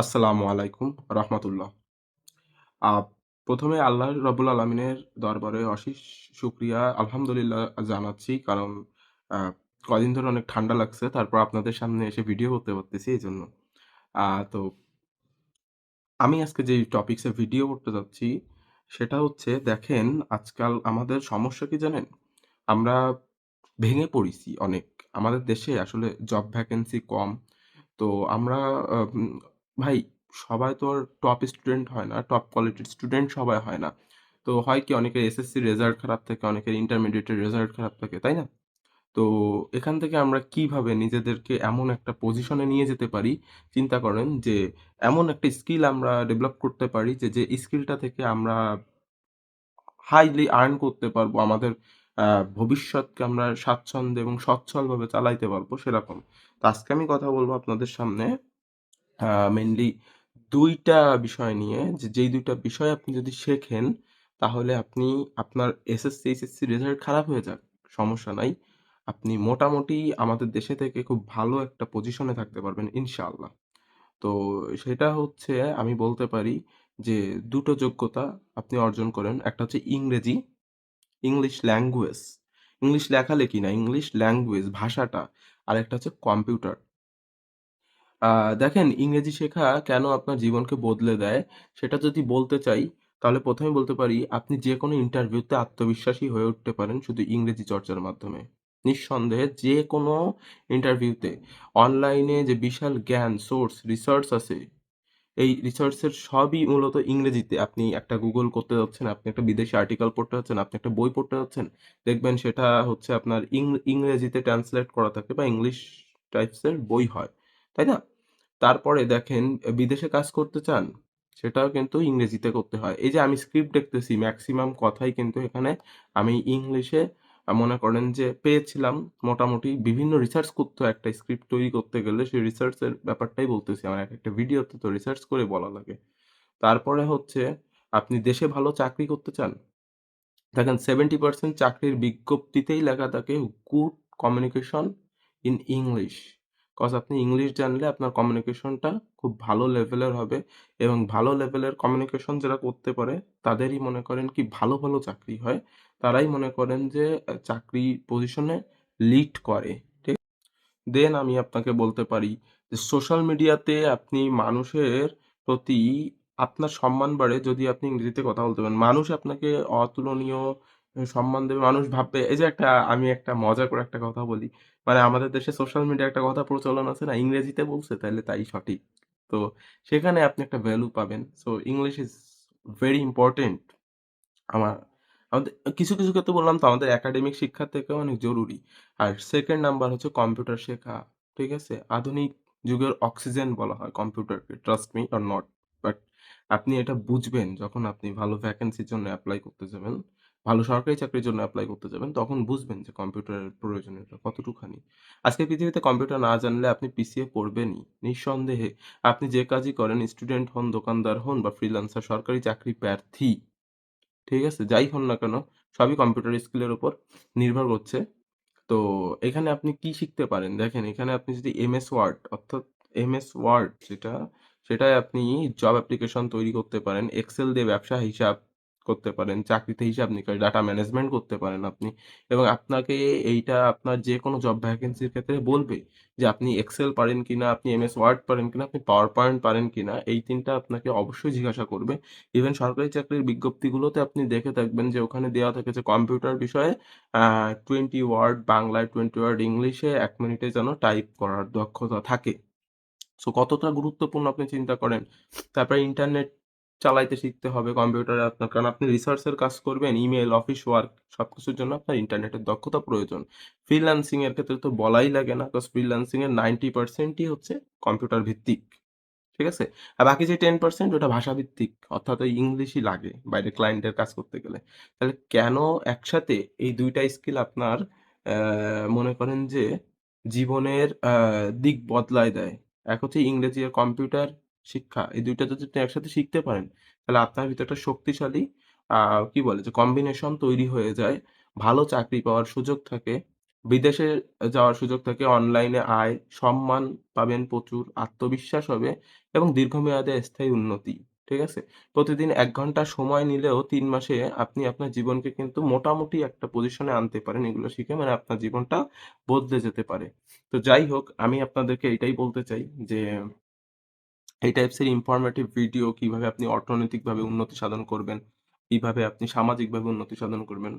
আসসালামু আলাইকুম রহমতুল্লাহ। আ ১ম এ আল্লাহ রাব্বুল আলামিনের দরবারে অশেষ শুকরিয়া, আলহামদুলিল্লাহ জানাচ্ছি। কারণ, আ কয়দিন ধরে অনেক ঠান্ডা লাগছে। তারপর আপনাদের সামনে এসে ভিডিও করতে পারতেছি এই জন্য তো আমি আজকে যেই টপিকস ভিডিও করতে যাচ্ছি, সেটা হচ্ছে দেখেন, আজকাল আমাদের সমস্যা কি জানেন? আমরা ভেঙে পড়েছি অনেক। আমাদের দেশে আসলে জব ভ্যাকেন্সি কম। তো আমরা ভাই সবাই তো আর টপ স্টুডেন্ট হয় না। টপ কোয়ালিটির স্টুডেন্ট সবাই হয় না। তো হয় কি অনেকের এসএসসি রেজাল্ট খারাপ থাকে, অনেকের ইন্টারমিডিয়েটের রেজাল্ট খারাপ থাকে, তাই না? তো এখান থেকে আমরা কীভাবে নিজেদেরকে এমন একটা পজিশনে নিয়ে যেতে পারি, চিন্তা করেন যে এমন একটা স্কিল আমরা ডেভেলপ করতে পারি যে, যে স্কিলটা থেকে আমরা হাইলি আর্ন করতে পারব। আমাদের ভবিষ্যৎকে আমরা স্বাচ্ছন্দ্যে এবং সচ্ছলভাবে চালাইতে পারব সেরকম। তো আজকে আমি কথা বলব আপনাদের সামনে মেইনলি ২ বিষয় নিয়ে যে, যেই দুইটা বিষয় আপনি যদি শেখেন তাহলে আপনি আপনার এসএসসি, এইচএসসি রেজাল্ট খারাপ হয়ে যাক, সমস্যা নাই। আপনি মোটামুটি আমাদের দেশে থেকে খুব ভালো একটা পজিশনে থাকতে পারবেন ইনশাআল্লাহ। তো সেটা হচ্ছে আমি বলতে পারি যে দুটো যোগ্যতা আপনি অর্জন করেন। একটা হচ্ছে ইংরেজি, ইংলিশ ল্যাঙ্গুয়েজ। ইংলিশ লেখালেখি না, ইংলিশ ল্যাঙ্গুয়েজ ভাষাটা। আর একটা হচ্ছে কম্পিউটার। দেখেন ইংরেজি শেখা কেন আপনার জীবনকে বদলে দেয়, সেটা যদি বলতে চাই, তাহলে প্রথমে বলতে পারি আপনি যেকোনো ইন্টারভিউতে আত্মবিশ্বাসী হয়ে উঠতে পারেন শুধু ইংরেজি চর্চার মাধ্যমে। নিঃসন্দেহে যে কোনো ইন্টারভিউতে অনলাইনে যে বিশাল জ্ঞান, সোর্স, রিসার্চ আছে, এই রিসার্চের সবই মূলত ইংরেজিতে। আপনি একটা গুগল করতে যাচ্ছেন, আপনি একটা বিদেশি আর্টিকেল পড়তে যাচ্ছেন, আপনি একটা বই পড়তে যাচ্ছেন, দেখবেন সেটা হচ্ছে আপনার ইং ইংরেজিতে ট্রান্সলেট করা থাকে বা ইংলিশ টাইপসের বই হয়। তাই না? তারপরে দেখেন বিদেশে কাজ করতে চান, সেটাও কিন্তু ইংরেজিতে করতে হয়। এই যে আমি স্ক্রিপ্ট দেখতেছি ম্যাক্সিমাম কথাই কিন্তু এখানে আমি ইংলিশে মনে করেন যে পেয়েছিলাম মোটামুটি বিভিন্ন রিসার্চ করতে হয় একটা স্ক্রিপ্ট তৈরি করতে গেলে সেই রিসার্চের ব্যাপারটাই বলতেছি। আমার এক একটা ভিডিওতে তো রিসার্চ করে বলা লাগে। তারপরে হচ্ছে আপনি দেশে ভালো চাকরি করতে চান? দেখেন 70% চাকরির বিজ্ঞপ্তিতেই লেখা থাকে good communication in English. Cause আপনি ইংলিশ জানলে আপনার কমিউনিকেশনটা খুব ভালো লেভেলের হবে এবং ভালো লেভেলের কমিউনিকেশন যারা করতে পারে তাদেরই মনে করেন কি ভালো, ভালো চাকরি হয়। তারাই মনে করেন যে চাকরি পজিশনে লিড করে। ঠিক? দেন আমি আপনাকে বলতে পারি যে সোশ্যাল মিডিয়াতে আপনি মানুষের প্রতি আপনার সম্মান বাড়ে যদি আপনি ইংরেজিতে কথা বলতে পারেন। মানুষ আপনাকে অতুলনীয় সম্মান দেবে। মানুষ ভাববে এই যে একটা আমি একটা মজা করে একটা কথা বলি। মানে আমাদের দেশে সোশ্যাল মিডিয়া একটা কথা প্রচলন আছে না? ইংরেজিতে বলছে তাহলে তাই সঠিক। তো সেখানে আপনি একটা ভ্যালু পাবেন। So English is very important. আমার আমাদের কিছু, কিছু ক্ষেত্রে বললাম তো আমাদের একাডেমিক শিক্ষার থেকেও অনেক জরুরি। আর সেকেন্ড নাম্বার হচ্ছে কম্পিউটার শেখা। ঠিক আছে? আধুনিক যুগের অক্সিজেন বলা হয় কম্পিউটারকে। Trust me or not. But আপনি এটা বুঝবেন যখন আপনি ভালো ভ্যাকেন্সির জন্য অ্যাপ্লাই করতে যাবেন, ভালো সরকারি চাকরির জন্য অ্যাপ্লাই করতে যাবেন, তখন বুঝবেন যে কম্পিউটারের প্রয়োজনীয়তা কতটুখানি। আজকে পৃথিবীতে কম্পিউটার না জানলে আপনি পিছিয়ে পড়বেনই। নিঃসন্দেহে আপনি যে কাজই করেন স্টুডেন্ট হন, দোকানদার হন বা ফ্রিল্যান্সার, সরকারি চাকরি প্রার্থী ঠিক আছে? যাই হন না কেন, সবই কম্পিউটার স্কিলের উপর নির্ভর করছে। তো এখানে আপনি কি শিখতে পারেন? দেখেন এখানে আপনি যদি এমএস ওয়ার্ড অর্থাৎ এমএস ওয়ার্ড যেটা, সেটায় আপনি জব অ্যাপ্লিকেশন তৈরি করতে পারেন। এক্সেল দিয়ে ব্যবসা হিসাব করতে পারেন। চাকরিতে হিসাব নিকাশ, ডাটা ম্যানেজমেন্ট করতে পারেন আপনি। এবং আপনাকে এইটা আপনার যে কোনো জব ভ্যাকেন্সির ক্ষেত্রে বলবে যে আপনি এক্সেল পারেন কিনা, আপনি এমএস ওয়ার্ড পারেন কিনা, আপনি পাওয়ার পয়েন্ট পারেন কিনা। এই তিনটা আপনাকে অবশ্যই জিজ্ঞাসা করবে। ইভেন সরকারি চাকরির বিজ্ঞপ্তিগুলোতে আপনি দেখে থাকবেন যে ওখানে দেওয়া থাকে যে কম্পিউটার বিষয়ে টোয়েন্টি ওয়ার্ড বাংলায়, 20 ওয়ার্ড ইংলিশে এক মিনিটে যেন টাইপ করার দক্ষতা থাকে। সো কতটা গুরুত্বপূর্ণ আপনি চিন্তা করেন। তারপরে ইন্টারনেট চালাইতে শিখতে হবে কম্পিউটারে আপনার। কারণ আপনি রিসার্চের কাজ করবেন, ইমেল অফিস ওয়ার্ক সব কিছুর জন্য আপনার ইন্টারনেটের দক্ষতা প্রয়োজন। ফ্রিল্যান্সিং এর ক্ষেত্রে তো বলাই লাগে না। কজ ফ্রিল্যান্সিং এর 90% ই হচ্ছে কম্পিউটার ভিত্তিক। ঠিক আছে? আর বাকি যে 10% ওটা ভাষাভিত্তিক। অর্থাৎ ওই ইংলিশই লাগে বাইরে ক্লায়েন্টের কাজ করতে গেলে। তাহলে কেন একসাথে এই দুইটা স্কিল আপনার মনে করেন যে জীবনের দিক বদলায় দেয়। এক হচ্ছে ইংরেজি আর কম্পিউটার শিক্ষা। এই দুইটা যদি আপনি একসাথে শিখতে পারেন, তাহলে আপনার ভিতরে একটা শক্তিশালী কি বলে যে কম্বিনেশন তৈরি হয়ে যায়। ভালো চাকরি পাওয়ার সুযোগ থাকে। বিদেশে যাওয়ার সুযোগ থাকে, অনলাইনে আয়, সম্মান পাবেন প্রচুর, আত্মবিশ্বাস হবে এবং দীর্ঘমেয়াদে স্থায়ী উন্নতি। ঠিক আছে? প্রতিদিন এক ঘণ্টা সময় নিলেও তিন মাসে আপনি আপনার জীবনকে কিন্তু মোটামুটি একটা পজিশনে আনতে পারেন এগুলো শিখে। মানে আপনার জীবনটা বদলে যেতে পারে। তো যাই হোক, আমি আপনাদেরকে এটাই বলতে চাই যে এই টাইপসের ইনফরমেটিভ ভিডিও কীভাবে আপনি অর্থনৈতিকভাবে উন্নতি সাধন করবেন, কীভাবে আপনি সামাজিকভাবে উন্নতি সাধন করবেন।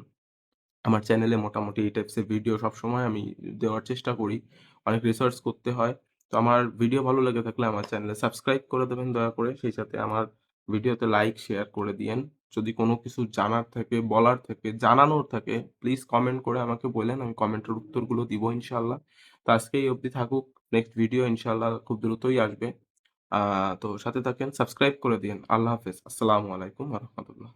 আমার চ্যানেলে মোটামুটি এই টাইপসের ভিডিও সবসময় আমি দেওয়ার চেষ্টা করি। অনেক রিসার্চ করতে হয়। তো আমার ভিডিও ভালো লেগে থাকলে আমার চ্যানেলে সাবস্ক্রাইব করে দেবেন দয়া করে। সেই সাথে আমার ভিডিওতে লাইক, শেয়ার করে দিয়েন। যদি কোনো কিছু জানার থাকে, বলার থাকে, জানানোর থাকে প্লিজ কমেন্ট করে আমাকে বইলেন। আমি কমেন্টের উত্তরগুলো দিব ইনশাল্লাহ তো আজকে এই অবধি থাকুক। নেক্সট ভিডিও ইনশাল্লাহ খুব দ্রুতই আসবে। তো সাথে থাকেন, সাবস্ক্রাইব করে দিন আল্লাহ হাফেজ। আসসালামু আলাইকুম রাহমাতুল্লাহ।